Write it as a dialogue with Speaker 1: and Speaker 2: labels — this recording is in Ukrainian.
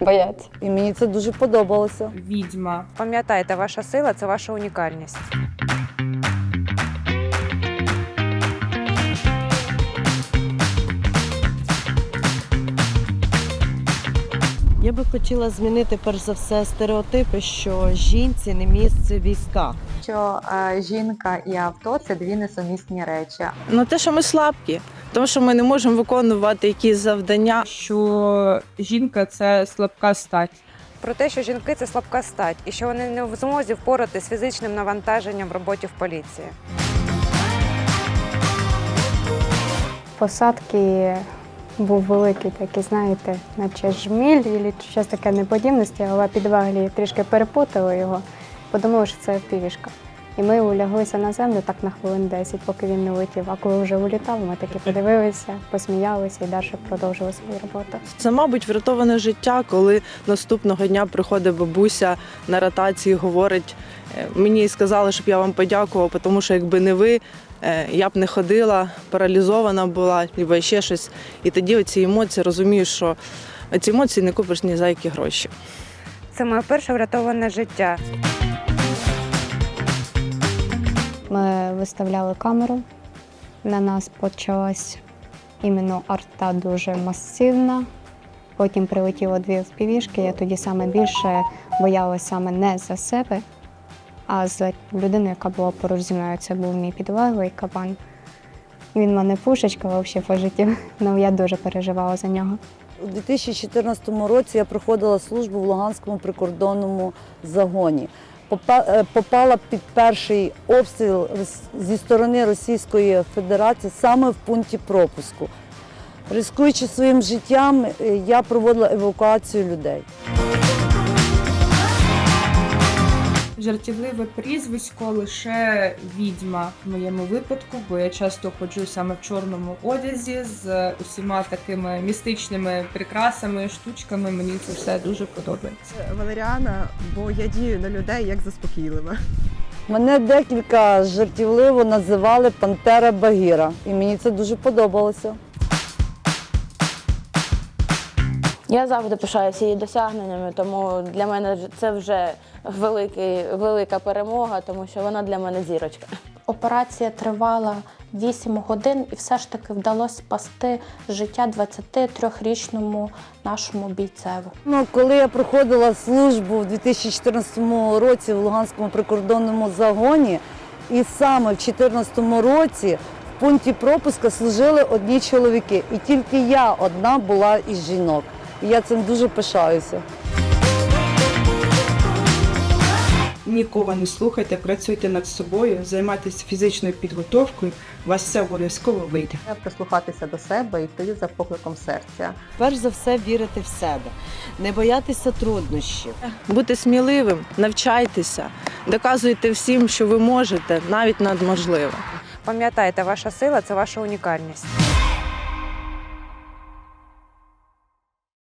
Speaker 1: бояться.
Speaker 2: І мені це дуже подобалося.
Speaker 3: відьма.
Speaker 4: Пам'ятайте, ваша сила це ваша унікальність.
Speaker 5: Я би хотіла змінити перш за все стереотипи, що жінці не місце в військах.
Speaker 6: що е, жінка і авто це дві несумісні речі.
Speaker 7: Ну те, що ми слабкі, тому що ми не можемо виконувати якісь завдання.
Speaker 3: Що жінка це слабка стать.
Speaker 4: Про те, що жінки це слабка стать і що вони не в змозі впоратися з фізичним навантаженням в роботі в поліції.
Speaker 1: Посадки був великий такий, знаєте, наче жміль і щось таке неподібності, але підваглі трішки перепутали його, подумали, що це півішка. І ми уляглися на землю так на хвилин 10, поки він не летів. А коли вже улітав, ми таки подивилися, посміялися і далі продовжили свою роботу.
Speaker 7: Це, мабуть, врятоване життя, коли наступного дня приходить бабуся на ротації, говорить. «Е, Мені сказали, щоб я вам подякував, тому що якби не ви, е, я б не ходила, паралізована була, або ще щось. І тоді оці емоції розумієш, що ці емоції не купиш ні за які гроші.
Speaker 4: Це моє перше врятоване життя.
Speaker 1: Ми виставляли камеру. На нас почалась іменно арта дуже масивна. Потім прилетіло дві впівішки. Я тоді саме більше боялася саме не за себе, а за людину, яка була поруч зі мною. Це був мій підлеглий кабан. Він мене пушечка взагалі по житті. Ну я дуже переживала за нього.
Speaker 2: У 2014 році я проходила службу в Луганському прикордонному загоні. Е, Попала під перший обстріл зі сторони Російської Федерації саме в пункті пропуску. Рискуючи своїм життям, е, я проводила евакуацію людей.
Speaker 3: Жартівливе прізвисько лише відьма в моєму випадку, бо я часто ходжу саме в чорному одязі з усіма такими містичними прикрасами, штучками. Мені це все дуже подобається.
Speaker 8: Валеріана, бо я дію на людей як заспокійлива.
Speaker 2: Мене декілька жартівливо називали Пантера Багіра, і мені це дуже подобалося.
Speaker 9: Я завжди пишаюся її досягненнями, тому для мене це вже великий, велика перемога, тому що вона для мене зірочка.
Speaker 10: Операція тривала 8 годин, і все ж таки вдалося спасти життя 23-річному нашому бійцеву.
Speaker 2: Ну, коли я проходила службу в 2014 році в Луганському прикордонному загоні, і саме в 2014 році в пункті пропуска служили одні чоловіки, і тільки я одна була із жінок. І я цим дуже пишаюся.
Speaker 11: Нікого не слухайте, працюйте над собою, займайтеся фізичною підготовкою, у вас все обов'язково вийде.
Speaker 6: Прислухатися до себе і йти за покликом серця.
Speaker 5: Перш за все вірити в себе, не боятися труднощів.
Speaker 7: Бути сміливим, навчайтеся, доказуйте всім, що ви можете, навіть надможливо.
Speaker 4: Пам'ятайте, ваша сила це ваша унікальність.